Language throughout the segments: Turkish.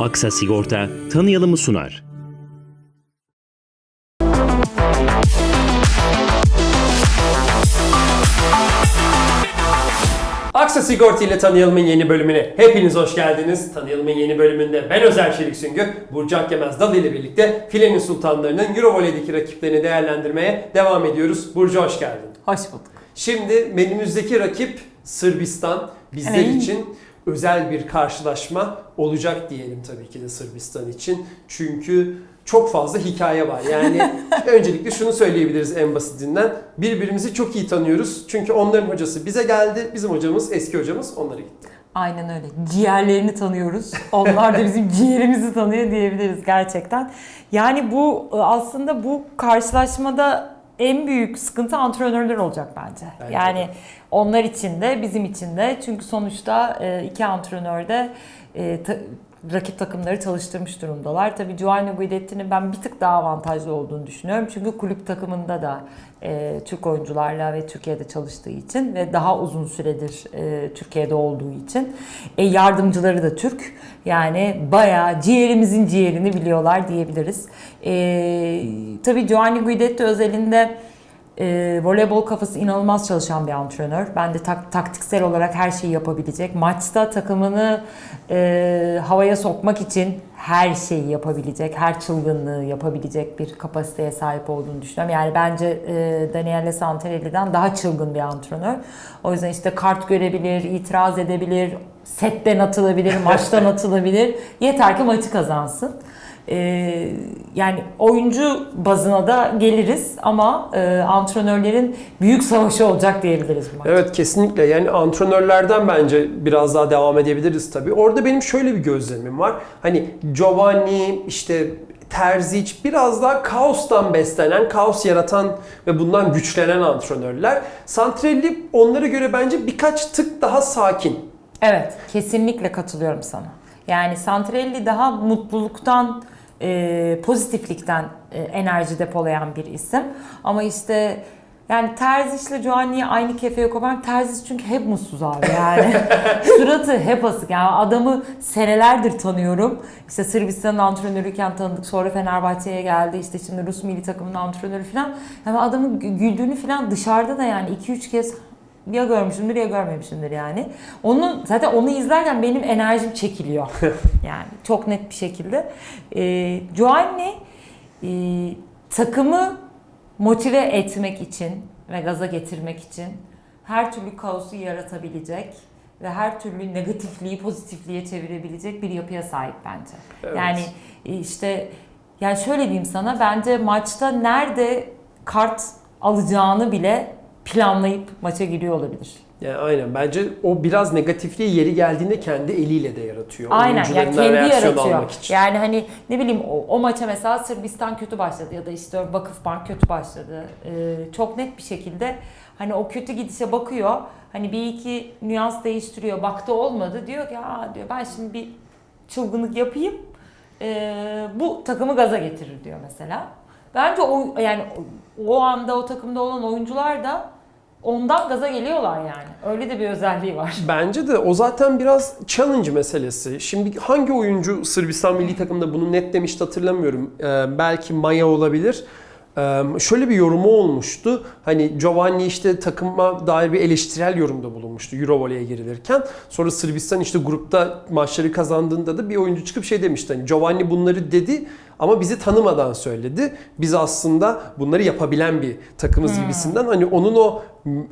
Aksa Sigorta tanıyalımı sunar. Aksa Sigorta ile Tanıyalım'ın yeni bölümüne hepiniz hoş geldiniz. Tanıyalım'ın yeni bölümünde ben Özer Çelik Süngü, Burcu Akgemez Dal ile birlikte filenin sultanlarının Eurovolley'deki rakiplerini değerlendirmeye devam ediyoruz. Burcu hoş geldin. Hoş bulduk. Şimdi menümüzdeki rakip Sırbistan. Bizler için özel bir karşılaşma olacak diyelim tabii ki de Sırbistan için. Çünkü çok fazla hikaye var. Yani öncelikle şunu söyleyebiliriz en basitinden. Birbirimizi çok iyi tanıyoruz. Çünkü onların hocası bize geldi. Bizim hocamız, eski hocamız onlara gitti. Aynen öyle. Ciğerlerini tanıyoruz. Onlar da bizim ciğerimizi tanıyor diyebiliriz gerçekten. Yani bu aslında bu karşılaşmada en büyük sıkıntı antrenörler olacak bence. Bence yani de. onlar için de bizim için de çünkü sonuçta e, iki antrenör de e, rakip takımları çalıştırmış durumdalar. Tabii Giovanni Guidetti'nin ben bir tık daha avantajlı olduğunu düşünüyorum. Çünkü kulüp takımında da e, Türk oyuncularla ve Türkiye'de çalıştığı için ve daha uzun süredir e, Türkiye'de olduğu için e, yardımcıları da Türk. Yani bayağı ciğerimizin ciğerini biliyorlar diyebiliriz. E, tabii Giovanni Guidetti özelinde e, voleybol kafası inanılmaz çalışan bir antrenör. Ben de tak- taktiksel olarak her şeyi yapabilecek. Maçta takımını e, havaya sokmak için her şeyi yapabilecek, her çılgınlığı yapabilecek bir kapasiteye sahip olduğunu düşünüyorum. Yani bence e, Daniele Santarelli'den daha çılgın bir antrenör. O yüzden işte kart görebilir, itiraz edebilir, setten atılabilir, maçtan atılabilir. Yeter ki maçı kazansın. Ee, yani oyuncu bazına da geliriz ama e, antrenörlerin büyük savaşı olacak diyebiliriz bu maç. Evet kesinlikle yani antrenörlerden bence biraz daha devam edebiliriz tabii. Orada benim şöyle bir gözlemim var. Hani Giovanni işte Terzic biraz daha kaostan beslenen, kaos yaratan ve bundan güçlenen antrenörler. Santrelli onlara göre bence birkaç tık daha sakin. Evet, kesinlikle katılıyorum sana. Yani Santrelli daha mutluluktan, e, pozitiflikten e, enerji depolayan bir isim. Ama işte yani Terzic ile Giovanni'yi aynı kefeye koyarım. Terzic çünkü hep mutsuz abi yani. Suratı hep asık. Yani adamı senelerdir tanıyorum. İşte Sırbistan'ın antrenörüyken tanıdık. Sonra Fenerbahçe'ye geldi. İşte şimdi Rus milli takımının antrenörü falan. Yani adamın gü- güldüğünü falan dışarıda da yani 2-3 kez ya görmüşümdür ya görmemişimdir yani. Onu zaten onu izlerken benim enerjim çekiliyor. yani çok net bir şekilde. Ee, Giovanni e, takımı motive etmek için ve gaza getirmek için her türlü kaosu yaratabilecek ve her türlü negatifliği pozitifliğe çevirebilecek bir yapıya sahip bence. Evet. Yani e, işte yani şöyle diyeyim sana bence maçta nerede kart alacağını bile planlayıp maça giriyor olabilir. Yani aynen bence o biraz negatifliği yeri geldiğinde kendi eliyle de yaratıyor. Aynen yani kendi yaratıyor. almak için. Yani hani ne bileyim o, o maça mesela Sırbistan kötü başladı ya da işte Vakıfbank kötü başladı. Ee, çok net bir şekilde hani o kötü gidişe bakıyor. Hani bir iki nüans değiştiriyor. Baktı olmadı diyor ki Aa, diyor ben şimdi bir çılgınlık yapayım. Ee, bu takımı gaza getirir diyor mesela. Bence o yani o anda o takımda olan oyuncular da ondan gaza geliyorlar yani. Öyle de bir özelliği var. Bence de o zaten biraz challenge meselesi. Şimdi hangi oyuncu Sırbistan milli takımda bunu net demişti hatırlamıyorum. Ee, belki Maya olabilir. Ee, şöyle bir yorumu olmuştu. Hani Giovanni işte takıma dair bir eleştirel yorumda bulunmuştu Eurovolley'e girilirken. Sonra Sırbistan işte grupta maçları kazandığında da bir oyuncu çıkıp şey demişti. Hani Giovanni bunları dedi ama bizi tanımadan söyledi. Biz aslında bunları yapabilen bir takımız gibisinden. Hani onun o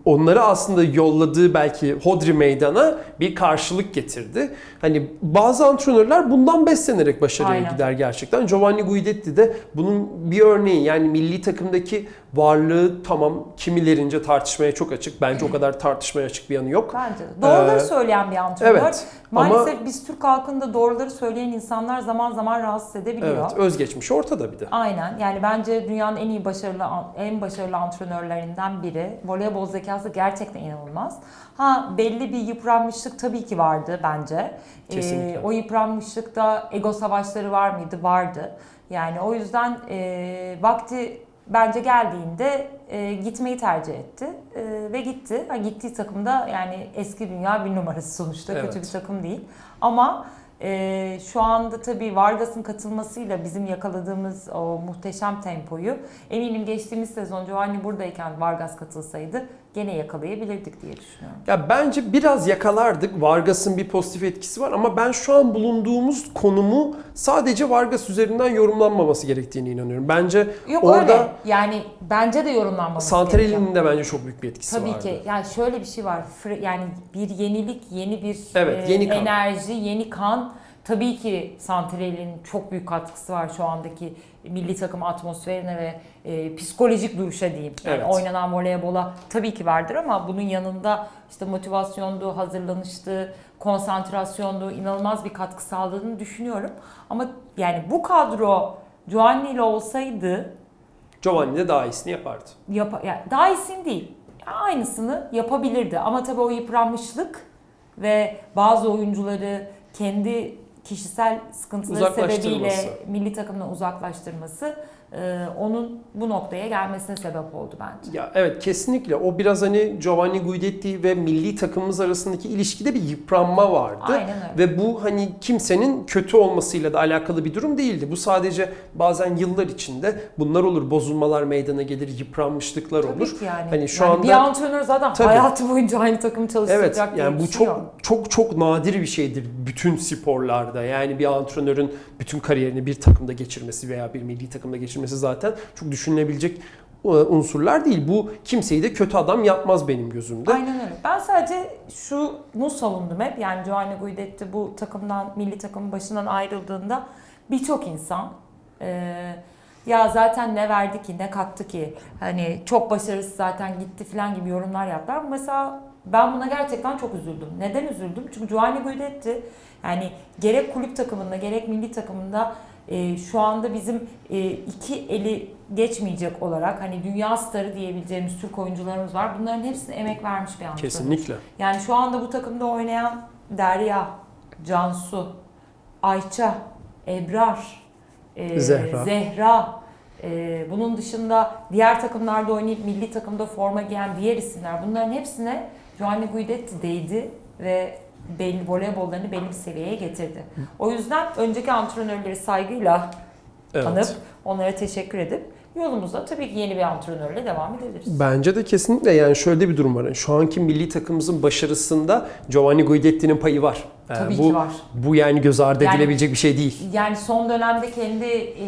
onları aslında yolladığı belki Hodri meydana bir karşılık getirdi. Hani bazı antrenörler bundan beslenerek başarıya Aynen. gider gerçekten. Giovanni Guidetti de bunun bir örneği. Yani milli takımdaki varlığı tamam kimilerince tartışmaya çok açık. Bence o kadar tartışmaya açık bir yanı yok. Bence de. Doğruları Ee, söyleyen bir antrenör. evet, Maalesef ama- biz Türk halkında doğruları söyleyen insanlar zaman zaman rahatsız edebiliyor. Evet, özgeçmiş ortada bir de. Aynen. Yani bence dünyanın en iyi başarılı en başarılı antrenörlerinden biri. Voleybol zekası gerçekten inanılmaz. Ha belli bir yıpranmışlık tabii ki vardı bence. Kesinlikle. o yıpranmışlıkta ego savaşları var mıydı? Vardı. Yani o yüzden e, vakti bence geldiğinde e, gitmeyi tercih etti E, ve gitti. Ha, gittiği takımda yani eski dünya bir numarası sonuçta kötü Evet. bir takım değil. Ama Ee, şu anda tabii Vargas'ın katılmasıyla bizim yakaladığımız o muhteşem tempoyu eminim geçtiğimiz sezon Giovanni buradayken Vargas katılsaydı gene yakalayabilirdik diye düşünüyorum. Ya bence biraz yakalardık. Vargas'ın bir pozitif etkisi var ama ben şu an bulunduğumuz konumu sadece Vargas üzerinden yorumlanmaması gerektiğine inanıyorum. Bence Yok orada öyle. Yani bence de yorumlanmaması. Santrelli'nin de bence çok büyük bir etkisi Tabii vardı. ki. Yani şöyle bir şey var. Yani bir yenilik, yeni bir Evet, e, yeni kan. enerji, yeni kan. Tabii ki Santrelli'nin çok büyük katkısı var şu andaki milli takım atmosferine ve e, psikolojik duruşa diyeyim. Yani Evet. oynanan voleybola tabii ki vardır ama bunun yanında işte motivasyondu, hazırlanıştı, konsantrasyondu, inanılmaz bir katkı sağladığını düşünüyorum. Ama yani bu kadro Giovanni ile olsaydı Giovanni de daha iyisini yapardı. yap yani daha iyisini değil. Aynısını yapabilirdi ama tabii o yıpranmışlık ve bazı oyuncuları kendi kişisel sıkıntıları sebebiyle milli takımdan uzaklaştırması onun bu noktaya gelmesine sebep oldu bence. Ya evet kesinlikle o biraz hani Giovanni Guidetti ve milli takımımız arasındaki ilişkide bir yıpranma vardı. Aynen öyle. Ve bu hani kimsenin kötü olmasıyla da alakalı bir durum değildi. Bu sadece bazen yıllar içinde bunlar olur. Bozulmalar meydana gelir, yıpranmışlıklar Tabii olur. ki yani. Hani şu Yani anda bir antrenör zaten Tabii. hayatı boyunca aynı takım Evet çalıştıracak diye yani bu çok yok. çok çok nadir bir şeydir bütün sporlarda. Yani bir antrenörün bütün kariyerini bir takımda geçirmesi veya bir milli takımda geçirmesi zaten çok düşünülebilecek e, unsurlar değil. Bu kimseyi de kötü adam yapmaz benim gözümde. Aynen öyle. Ben sadece şunu savundum hep. Yani Giovanni Guidetti bu takımdan, milli takımın başından ayrıldığında birçok insan e, ya zaten ne verdi ki, ne kattı ki, hani çok başarısız zaten gitti falan gibi yorumlar yaptılar. Mesela ben buna gerçekten çok üzüldüm. Neden üzüldüm? Çünkü Giovanni Guidetti yani gerek kulüp takımında gerek milli takımında e, şu anda bizim e, iki eli geçmeyecek olarak hani dünya starı diyebileceğimiz Türk oyuncularımız var. Bunların hepsine emek vermiş bir antrenör. Kesinlikle. Yani şu anda bu takımda oynayan Derya, Cansu, Ayça, Ebrar, e, Zehra. Zehra, e, bunun dışında diğer takımlarda oynayıp milli takımda forma giyen diğer isimler bunların hepsine Giovanni Guidetti değdi ve belli voleybollarını belli bir seviyeye getirdi. O yüzden önceki antrenörleri saygıyla Evet. anıp onlara teşekkür edip yolumuza tabii ki yeni bir antrenörle devam edebiliriz. Bence de kesinlikle yani şöyle bir durum var. Yani şu anki milli takımımızın başarısında Giovanni Guidetti'nin payı var. Ee, Tabii bu, ki var. Bu yani göz ardı Yani- edilebilecek bir şey değil. Yani son dönemde kendi e,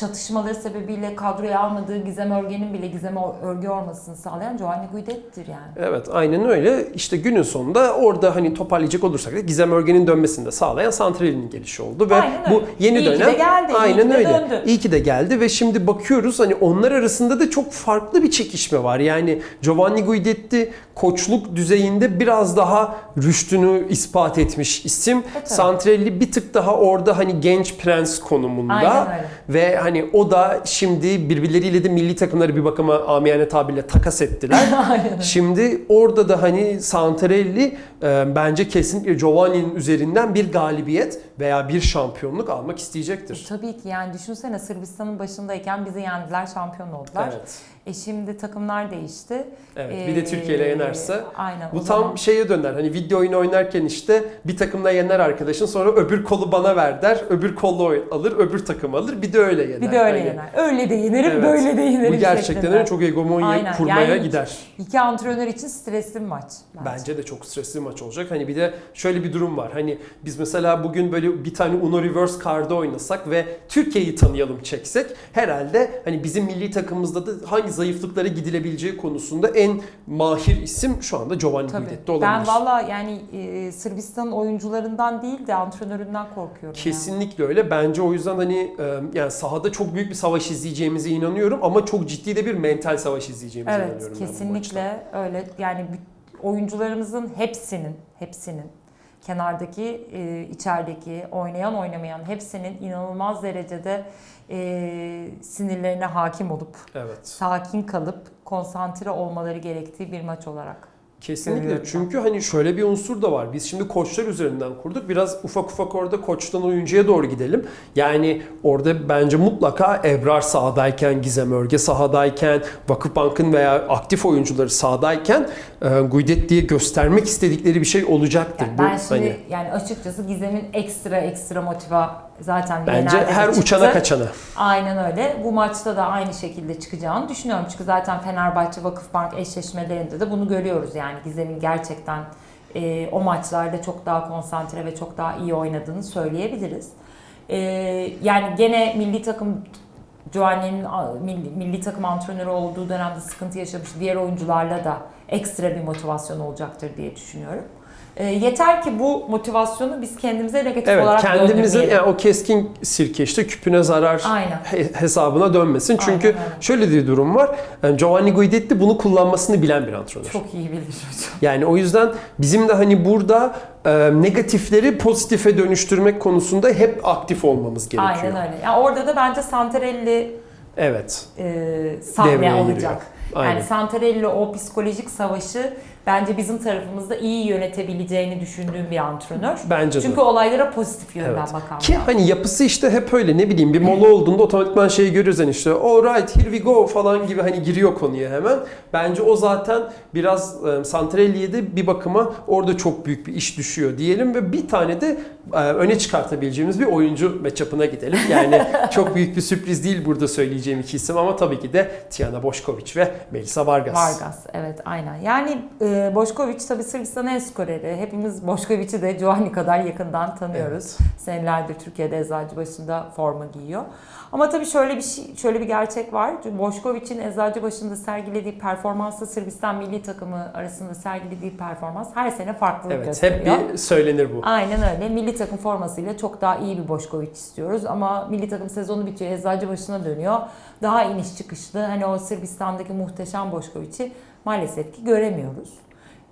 çatışmaları sebebiyle kadroya almadığı Gizem Örgen'in bile Gizem Örge olmasını sağlayan Giovanni Guidetti'dir yani. Evet aynen öyle. İşte günün sonunda orada hani toparlayacak olursak da Gizem Örgen'in dönmesini de sağlayan Santrelli'nin gelişi oldu. Ve Aynen öyle. bu yeni İyi ki de dönem geldi, iyi aynen ki de öyle. döndü. İyi ki de geldi ve şimdi bakıyoruz hani onlar arasında da çok farklı bir çekişme var. Yani Giovanni Guidetti koçluk düzeyinde biraz daha rüştünü ispat etmiş isim. tabii. Santrelli bir tık daha orada hani genç prens konumunda. Öyle. Ve hani o da şimdi birbirleriyle de milli takımları bir bakıma amiyane tabirle takas ettiler. şimdi orada da hani Santarelli e, bence kesinlikle Giovanni'nin üzerinden bir galibiyet veya bir şampiyonluk almak isteyecektir. Tabii ki yani düşünsene Sırbistan'ın başındayken bizi yendiler, şampiyon oldular. Evet. E şimdi takımlar değişti. Evet. Bir de Türkiye ile Ee, yenerse Aynen. bu tam zaman- şeye döner. Hani video oyunu oynarken işte bir takımla yener arkadaşın sonra öbür kolu bana ver der. Öbür kolu alır, öbür takım alır. Bir de öyle yener. bir de öyle Hani yener. Öyle de yenerim, Evet. böyle de yenerim. Bu gerçekten şeklinde. çok hegemonya Aynen. kurmaya Yani- gider. İki antrenör için stresli bir maç. Bence de çok stresli bir maç olacak. Hani bir de şöyle bir durum var. Hani biz mesela bugün böyle bir tane Uno Reverse card'ı oynasak ve Türkiye'yi tanıyalım çeksek herhalde hani bizim milli takımımızda da hangi zayıflıkları gidilebileceği konusunda en mahir isim şu anda Giovanni. Guidetti olabilir. Ben valla yani e, Sırbistan'ın oyuncularından değil de antrenöründen korkuyorum. yani. Kesinlikle öyle. Bence o yüzden hani e, yani sahada çok büyük bir savaş izleyeceğimize inanıyorum ama çok ciddi de bir mental savaş izleyeceğimize Evet inanıyorum. maçta. kesinlikle öyle. Yani oyuncularımızın hepsinin hepsinin kenardaki, e, içerideki, oynayan oynamayan hepsinin inanılmaz derecede e, sinirlerine hakim olup Evet. sakin kalıp konsantre olmaları gerektiği bir maç olarak. Kesinlikle. Ben. Çünkü hani şöyle bir unsur da var. Biz şimdi koçlar üzerinden kurduk. Biraz ufak ufak orada koçtan oyuncuya doğru gidelim. Yani orada bence mutlaka Ebrar sahadayken, Gizem Örge sahadayken, Vakıfbank'ın veya aktif oyuncuları sahadayken e, Guidet diye göstermek istedikleri bir şey olacaktır. Yani Bu ben şimdi hani yani açıkçası Gizem'in ekstra ekstra motiva zaten bence her çıktı. uçana kaçana. Aynen öyle. Bu maçta da aynı şekilde çıkacağını düşünüyorum. Çünkü zaten Fenerbahçe Vakıfbank eşleşmelerinde de bunu görüyoruz. Yani Gizem'in gerçekten e, o maçlarda çok daha konsantre ve çok daha iyi oynadığını söyleyebiliriz. E, yani gene milli takım Joanne'nin a, milli, milli takım antrenörü olduğu dönemde sıkıntı yaşamış diğer oyuncularla da ekstra bir motivasyon olacaktır diye düşünüyorum. E, yeter ki bu motivasyonu biz kendimize negatif Evet olarak kendimizin döndürmeyelim. yani o keskin sirke işte küpüne zarar Aynen. he- hesabına dönmesin. Çünkü Aynen öyle. şöyle bir durum var. Yani Giovanni Guidetti bunu kullanmasını bilen bir antrenör. Çok iyi bilir hocam. Yani o yüzden bizim de hani burada e, negatifleri pozitife dönüştürmek konusunda hep aktif olmamız gerekiyor. Aynen öyle. Yani orada da bence Santarelli Evet. e, sahne Devreye alacak. giriyor. Aynen. Yani Santarelli o psikolojik savaşı bence bizim tarafımızda iyi yönetebileceğini düşündüğüm bir antrenör. Bence Çünkü de. olaylara pozitif yönden Evet. bakan Ki hani yapısı işte hep öyle ne bileyim bir mola olduğunda otomatikman şeyi görüyoruz hani işte alright here we go falan gibi hani giriyor konuya hemen. Bence o zaten biraz e, Santrelli'ye de bir bakıma orada çok büyük bir iş düşüyor diyelim ve bir tane de e, öne çıkartabileceğimiz bir oyuncu matchup'ına gidelim. Yani çok büyük bir sürpriz değil burada söyleyeceğim iki isim ama tabii ki de Tiana Boşkoviç ve Melisa Vargas. Vargas evet aynen. Yani e, Boşkoviç tabii Sırbistan'ın en skoreri. Hepimiz Boşkoviç'i de Giovanni kadar yakından tanıyoruz. Senelerdir Türkiye'de Eczacıbaşı'nda forma giyiyor. Ama tabii şöyle bir şey, şöyle bir gerçek var. Boşkoviç'in Eczacıbaşı'nda sergilediği performansla Sırbistan milli takımı arasında sergilediği performans her sene farklılık Evet gösteriyor. hep bir söylenir bu. Aynen öyle. Milli takım formasıyla çok daha iyi bir Boşkoviç istiyoruz. Ama milli takım sezonu bitiyor. Eczacıbaşı'na dönüyor. Daha iniş çıkışlı. Hani o Sırbistan'daki muhteşem Boşkoviç'i maalesef ki göremiyoruz.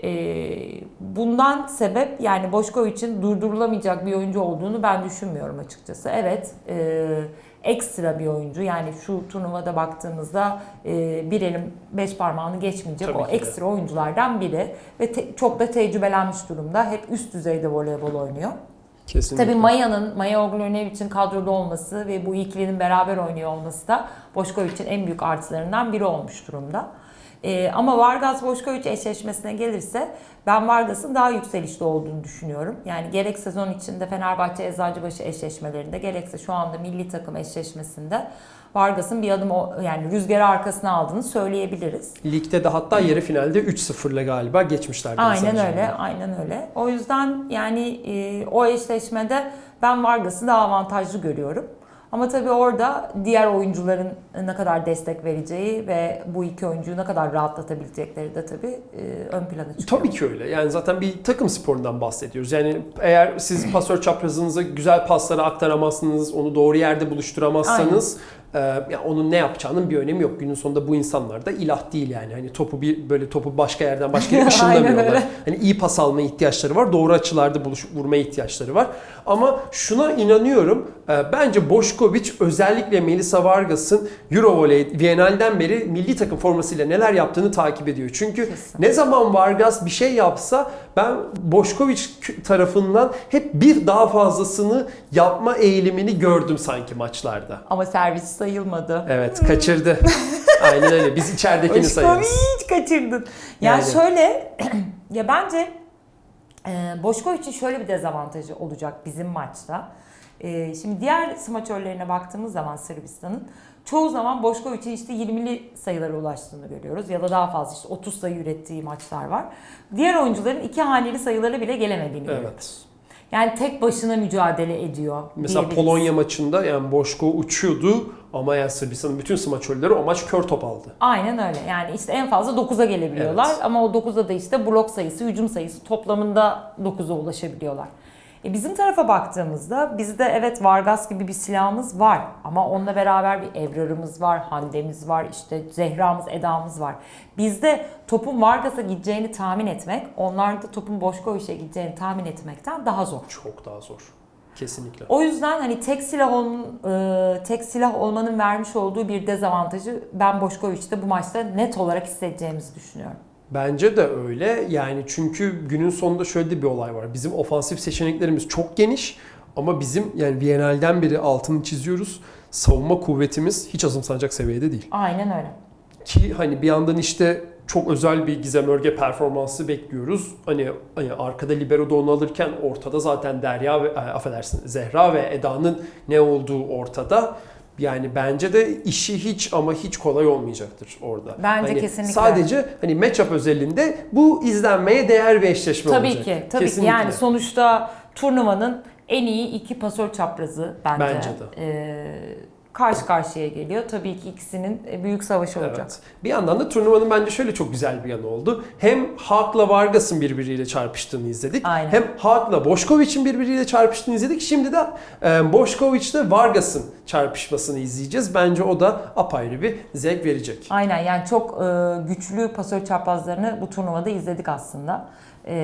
Ee, bundan sebep yani Boşkoviç'in durdurulamayacak bir oyuncu olduğunu ben düşünmüyorum açıkçası. Evet e, ekstra bir oyuncu yani şu turnuvada baktığımızda e, bir elim beş parmağını geçmeyecek Tabii o ki de. ekstra oyunculardan biri ve te- çok da tecrübelenmiş durumda. Hep üst düzeyde voleybol oynuyor. Kesinlikle. Tabii Maya'nın, Maya Ognjenović'in kadroda olması ve bu ikilinin beraber oynuyor olması da Boşkoviç'in en büyük artılarından biri olmuş durumda. Ee, ama Vargas Boşkoviç eşleşmesine gelirse ben Vargas'ın daha yükselişte olduğunu düşünüyorum. Yani gerek sezon içinde Fenerbahçe Eczacıbaşı eşleşmelerinde gerekse şu anda milli takım eşleşmesinde Vargas'ın bir adım o, yani rüzgarı arkasına aldığını söyleyebiliriz. Ligde de hatta yarı finalde 3-0'la galiba geçmişlerdi. Aynen öyle, aynen öyle. O yüzden yani e, o eşleşmede ben Vargas'ı daha avantajlı görüyorum. Ama tabii orada diğer oyuncuların ne kadar destek vereceği ve bu iki oyuncuyu ne kadar rahatlatabilecekleri de tabii e, ön plana çıkıyor. Tabii ki öyle. Yani zaten bir takım sporundan bahsediyoruz. Yani eğer siz pasör çaprazınıza güzel pasları aktaramazsınız, onu doğru yerde buluşturamazsanız e, ya onun ne yapacağının bir önemi yok. Günün sonunda bu insanlar da ilah değil yani. Hani topu bir böyle topu başka yerden başka yere ışınlamıyorlar. Hani iyi pas alma ihtiyaçları var. Doğru açılarda buluş, vurmaya ihtiyaçları var. Ama şuna inanıyorum. e, bence Boşkoviç özellikle Melisa Vargas'ın Eurovolley Viyana'dan beri milli takım formasıyla neler yaptığını takip ediyor. Çünkü Kesin. ne zaman Vargas bir şey yapsa ben Boşkoviç tarafından hep bir daha fazlasını yapma eğilimini gördüm sanki maçlarda. Ama servis sayılmadı. Evet kaçırdı. Aynen öyle. Biz içeridekini sayarız. Boşkoviç kaçırdın. Yani, Yani. şöyle ya bence e, Boşkoviç'in şöyle bir dezavantajı olacak bizim maçta. E, şimdi diğer smaçörlerine baktığımız zaman Sırbistan'ın çoğu zaman Boşkoviç'in işte 20'li sayılara ulaştığını görüyoruz. Ya da daha fazla işte 30 sayı ürettiği maçlar var. Diğer oyuncuların iki haneli sayılara bile gelemediğini Evet. görüyoruz. Yani tek başına mücadele ediyor. Mesela. Polonya maçında yani Boşko uçuyordu ama yani Sırbistan'ın bütün smaçörleri o maç kör top aldı. Aynen öyle. Yani işte en fazla 9'a gelebiliyorlar Evet. ama o 9'da da işte blok sayısı, hücum sayısı toplamında 9'a ulaşabiliyorlar. E bizim tarafa baktığımızda bizde evet Vargas gibi bir silahımız var ama onunla beraber bir Evrar'ımız var, Hande'miz var, işte Zehra'mız, Eda'mız var. Bizde topun Vargas'a gideceğini tahmin etmek, onlarda topun Boşkoviç'e gideceğini tahmin etmekten daha zor. Çok daha zor. Kesinlikle. O yüzden hani tek silah olun, e, tek silah olmanın vermiş olduğu bir dezavantajı ben Boşkoviç'te bu maçta net olarak hissedeceğimizi düşünüyorum. Bence de öyle. Yani çünkü günün sonunda şöyle de bir olay var. Bizim ofansif seçeneklerimiz çok geniş ama bizim yani Viyanel'den beri altını çiziyoruz. Savunma kuvvetimiz hiç azımsanacak seviyede değil. Aynen öyle. Ki hani bir yandan işte çok özel bir Gizem Örge performansı bekliyoruz. Hani, hani arkada libero da onu alırken ortada zaten Derya ve e, affedersin Zehra ve Eda'nın ne olduğu ortada. Yani bence de işi hiç ama hiç kolay olmayacaktır orada. Bence Hani kesinlikle. Sadece hani matchup özelinde bu izlenmeye değer bir eşleşme Tabii olacak. ki. Tabii Kesinlikle. ki. Yani sonuçta turnuvanın en iyi iki pasör çaprazı bence. Bence de. Ee, karşı karşıya geliyor. Tabii ki ikisinin büyük savaşı olacak. Evet. Bir yandan da turnuvanın bence şöyle çok güzel bir yanı oldu. Hem Haak'la Vargas'ın birbiriyle çarpıştığını izledik. Aynen. Hem Haak'la Boşkoviç'in birbiriyle çarpıştığını izledik. Şimdi de e, Boşkoviç'le Vargas'ın çarpışmasını izleyeceğiz. Bence o da apayrı bir zevk verecek. Aynen yani çok e, güçlü pasör çaprazlarını bu turnuvada izledik aslında. E,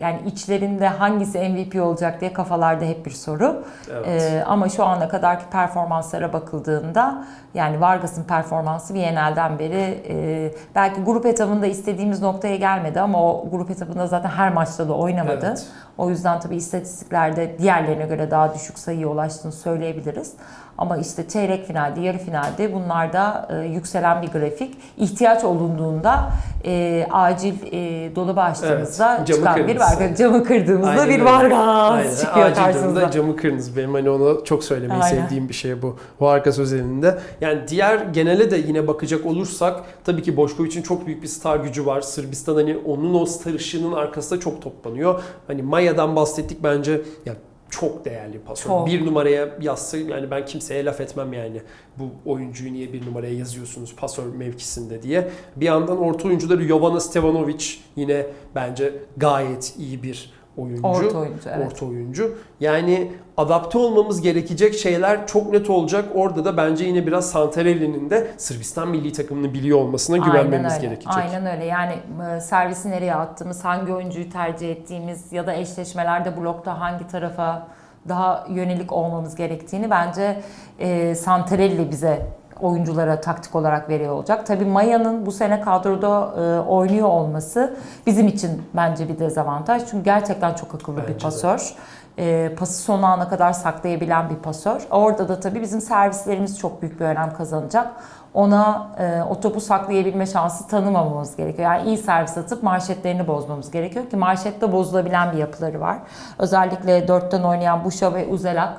yani içlerinde hangisi MVP olacak diye kafalarda hep bir soru. Evet. E, ama şu ana kadarki performanslara bakıldığında yani Vargas'ın performansı Viyanel'den beri e, belki grup etabında istediğimiz noktaya gelmedi ama o grup etabında zaten her maçta da oynamadı. Evet. O yüzden tabii istatistiklerde diğerlerine göre daha düşük sayıya ulaştığını söyleyebiliriz. Ama işte çeyrek finalde, yarı finalde bunlarda e, yükselen bir grafik. İhtiyaç olunduğunda e, acil e, dolabı açtığımızda Evet, camı çıkan bir kırdınız. Vargas. Camı kırdığımızda Aynen bir Aynen. çıkıyor Acil durumda karşımıza. camı kırınız. Benim hani onu çok söylemeyi Aynen. sevdiğim bir şey bu. Vargas özelinde. Yani diğer genele de yine bakacak olursak tabii ki Boşkoviç'in çok büyük bir star gücü var. Sırbistan hani onun o star ışığının arkasında çok toplanıyor. Hani Maya'dan bahsettik bence ya çok değerli pasör. Çok. Bir numaraya yazsa yani ben kimseye laf etmem yani. Bu oyuncuyu niye bir numaraya yazıyorsunuz pasör mevkisinde diye. Bir yandan orta oyuncuları Jovana Stevanovic yine bence gayet iyi bir oyuncu. Orta oyuncu evet. Orta oyuncu. Yani adapte olmamız gerekecek şeyler çok net olacak. Orada da bence yine biraz Santarelli'nin de Sırbistan milli takımını biliyor olmasına güvenmemiz öyle. gerekecek. Aynen öyle. Yani e, servisi nereye attığımız, hangi oyuncuyu tercih ettiğimiz ya da eşleşmelerde blokta hangi tarafa daha yönelik olmamız gerektiğini bence e, Santarelli bize oyunculara taktik olarak veriyor olacak. Tabii Maya'nın bu sene kadroda e, oynuyor olması bizim için bence bir dezavantaj. Çünkü gerçekten çok akıllı Bence bir pasör. E, pası son ana kadar saklayabilen bir pasör. Orada da tabii bizim servislerimiz çok büyük bir önem kazanacak. Ona e, o topu saklayabilme şansı tanımamamız gerekiyor. Yani iyi servis atıp marşetlerini bozmamız gerekiyor ki marşette bozulabilen bir yapıları var. Özellikle dörtten oynayan Buşa ve Uzelak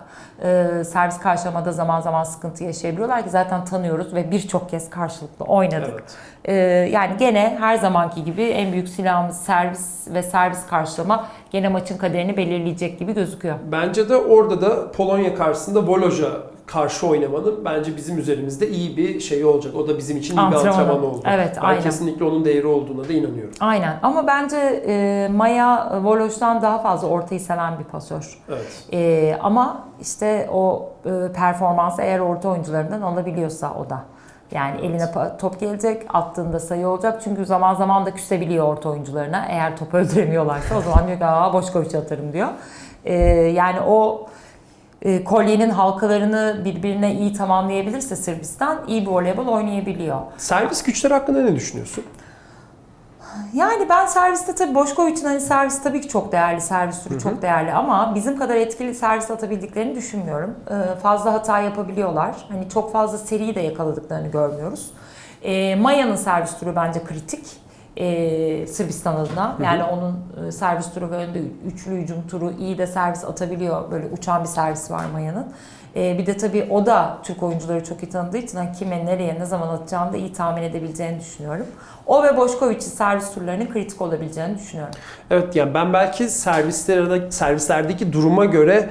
e, servis karşılamada zaman zaman sıkıntı yaşayabiliyorlar ki zaten tanıyoruz ve birçok kez karşılıklı oynadık. Evet. Ee, yani gene her zamanki gibi en büyük silahımız servis ve servis karşılama gene maçın kaderini belirleyecek gibi gözüküyor. Bence de orada da Polonya karşısında Voloj'a karşı oynamanın bence bizim üzerimizde iyi bir şey olacak. O da bizim için iyi bir Antrenmanı. antrenman oldu. Evet, ben aynen. kesinlikle onun değeri olduğuna da inanıyorum. Aynen ama bence e, Maya Voloj'dan daha fazla ortayı seven bir pasör. Evet. E, ama işte o e, performansı eğer orta oyuncularından alabiliyorsa o da. Yani Evet. eline top gelecek, attığında sayı olacak. Çünkü zaman zaman da küsebiliyor orta oyuncularına. Eğer topu öldüremiyorlarsa o zaman diyor ki aa Boşkoviç atarım diyor. E, yani o e, kolyenin halkalarını birbirine iyi tamamlayabilirse Sırbistan iyi bir voleybol oynayabiliyor. Servis güçleri hakkında ne düşünüyorsun? Yani ben serviste tabii Boşkoviç'in hani servis tabii ki çok değerli, servis türü çok değerli ama bizim kadar etkili servis atabildiklerini düşünmüyorum. Ee, fazla hata yapabiliyorlar. Hani çok fazla seriyi de yakaladıklarını görmüyoruz. Ee, Maya'nın servis türü bence kritik. Ee, Sırbistan adına. Yani onun e, servis turu ve önde üçlü hücum turu iyi de servis atabiliyor. Böyle uçan bir servis var Maya'nın. Ee, bir de tabii o da Türk oyuncuları çok iyi tanıdığı için hani kime, nereye, ne zaman atacağını da iyi tahmin edebileceğini düşünüyorum. O ve Boşkoviç'in servis turlarının kritik olabileceğini düşünüyorum. Evet yani ben belki servislerde, servislerdeki duruma göre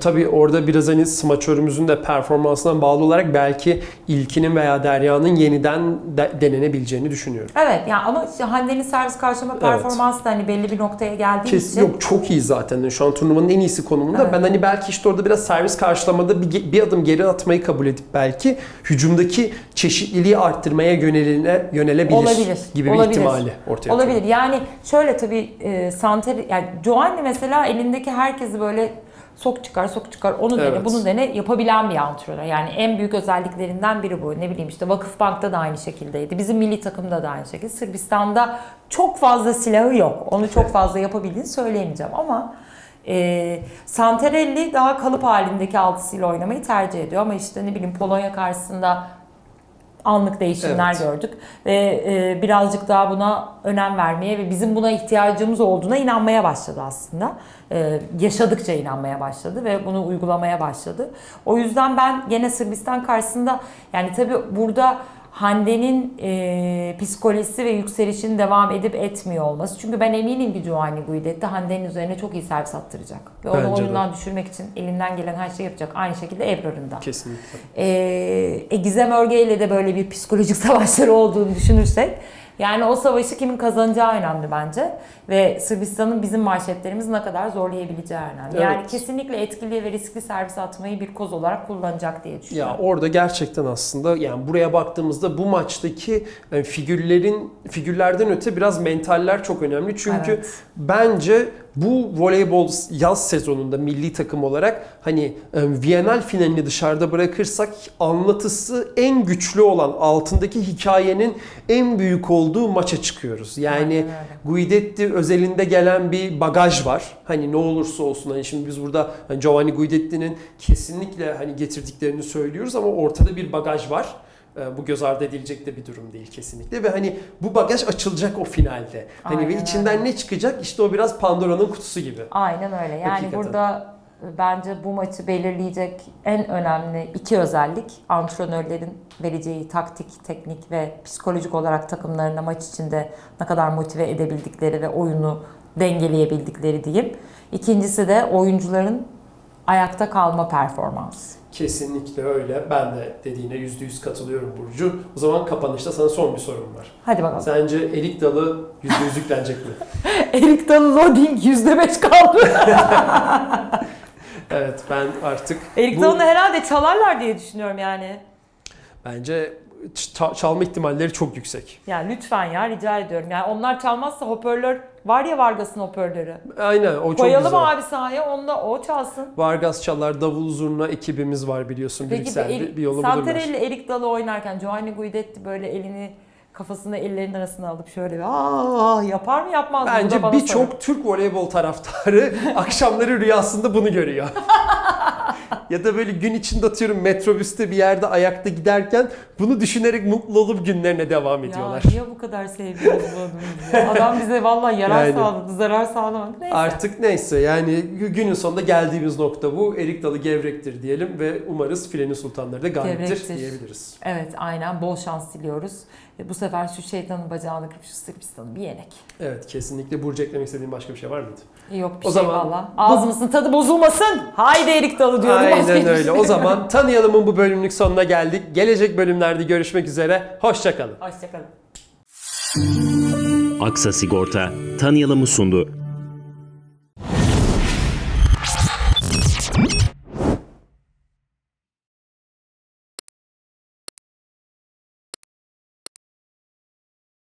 tabii orada biraz hani smaçörümüzün de performansından bağlı olarak belki İlkin'in veya Derya'nın yeniden de- denenebileceğini düşünüyorum. Evet yani ama işte Hande'nin servis karşılama Evet. performansı da hani belli bir noktaya geldiği Kesin için yok çok iyi zaten. Şu an turnuvanın en iyisi konumunda. Evet. Ben hani belki işte orada biraz servis karşılamada bir, bir adım geri atmayı kabul edip belki hücumdaki çeşitliliği arttırmaya yöneline yönelebilir Olabilir, gibi bir olabilir. ihtimali ortaya olabilir. Yani şöyle tabii e, Santer yani Giovanni mesela elindeki herkesi böyle sok çıkar sok çıkar onu dene Evet. bunu dene yapabilen bir antrenör. Yani en büyük özelliklerinden biri bu. Ne bileyim işte Vakıfbank'ta da aynı şekildeydi. Bizim milli takımda da aynı şekilde. Sırbistan'da çok fazla silahı yok. Onu çok fazla yapabildiğini söyleyemeyeceğim ama e, Santarelli daha kalıp halindeki altısıyla oynamayı tercih ediyor. Ama işte ne bileyim Polonya karşısında anlık değişimler Evet. gördük ve e, birazcık daha buna önem vermeye ve bizim buna ihtiyacımız olduğuna inanmaya başladı aslında. E, yaşadıkça inanmaya başladı ve bunu uygulamaya başladı. O yüzden ben gene Sırbistan karşısında yani tabii burada Hande'nin e, psikolojisi ve yükselişin devam edip etmiyor olması. Çünkü ben eminim ki Giovanni Guidetti Hande'nin üzerine çok iyi servis attıracak. Ve onu Bence de. oyundan düşürmek için elinden gelen her şeyi yapacak. Aynı şekilde Ebrar'ın da. Kesinlikle. Ee, e, Gizem Örge ile de böyle bir psikolojik savaşları olduğunu düşünürsek yani o savaşı kimin kazanacağı önemli bence ve Sırbistan'ın bizim manşetlerimizi ne kadar zorlayabileceği önemli. Yani Evet. kesinlikle etkili ve riskli servis atmayı bir koz olarak kullanacak diye Ya düşünüyorum. orada gerçekten aslında yani buraya baktığımızda bu maçtaki yani figürlerin figürlerden öte biraz mentaller çok önemli. Çünkü Evet. bence bu voleybol yaz sezonunda milli takım olarak hani e, Viyanal finalini dışarıda bırakırsak anlatısı en güçlü olan altındaki hikayenin en büyük olduğu maça çıkıyoruz. Yani. Guidetti özelinde gelen bir bagaj var. Hani ne olursa olsun hani şimdi biz burada hani Giovanni Guidetti'nin kesinlikle hani getirdiklerini söylüyoruz ama ortada bir bagaj var. Ee, Bu göz ardı edilecek de bir durum değil kesinlikle ve hani bu bagaj açılacak o finalde. Hani Aynen ve öyle. içinden ne çıkacak? İşte o biraz Pandora'nın kutusu gibi. Aynen öyle. Yani Hakikaten. burada e, bence bu maçı belirleyecek en önemli iki özellik antrenörlerin vereceği taktik, teknik ve psikolojik olarak takımlarını maç içinde ne kadar motive edebildikleri ve oyunu dengeleyebildikleri diyeyim. İkincisi de oyuncuların ayakta kalma performansı. Kesinlikle öyle. Ben de dediğine yüzde yüz katılıyorum Burcu. O zaman kapanışta sana son bir sorum var. Hadi bakalım. Sence erik dalı yüzde yüz yüklenecek mi? Erik Dalı loading %5 kaldı. Evet ben artık Erik bu- Dalı'nı herhalde çalarlar diye düşünüyorum yani. bence çalma ihtimalleri çok yüksek. Yani lütfen ya rica ediyorum. Yani onlar çalmazsa hoparlör var ya Vargas'ın hoparlörü. Aynen o çok Koyalım güzel. abi sahaya onda o çalsın. Vargas Çalar, Davul Zurna ekibimiz var biliyorsun. Peki Brüksel'de bir, bir yolu bulurlar. Santarelli Erik Dalı oynarken Giovanni Guidetti böyle elini kafasını ellerinin arasına alıp şöyle bir aa yapar mı yapmaz mı? Bu da Bence bana birçok. Türk voleybol taraftarı akşamları rüyasında bunu görüyor. ya da böyle gün içinde atıyorum metrobüste bir yerde ayakta giderken bunu düşünerek mutlu olup günlerine devam ediyorlar. Ya niye bu kadar seviyoruz bu adamı? ya? Adam bize vallahi yarar Yani. sağladı, zarar sağlamadı. Neyse. Artık neyse yani gü- günün sonunda geldiğimiz nokta bu. Erik Dalı gevrektir diyelim ve umarız filenin sultanları da galiptir Gevrektir. diyebiliriz. Evet aynen bol şans diliyoruz. E, Bu sefer şu şeytanın bacağını kırıp şu Sırbistan'ı bir yenek. Evet kesinlikle Burcu eklemek istediğin başka bir şey var mıydı? Yok bir O şey zaman valla. Ağzımızın tadı bozulmasın. Haydi Erik Dalı diyorum. Aynen öyle. O zaman tanıyalımın bu bölümlük sonuna geldik. Gelecek bölümlerde görüşmek üzere. Hoşçakalın. Hoşçakalın. Aksa Sigorta tanıyalımı sundu.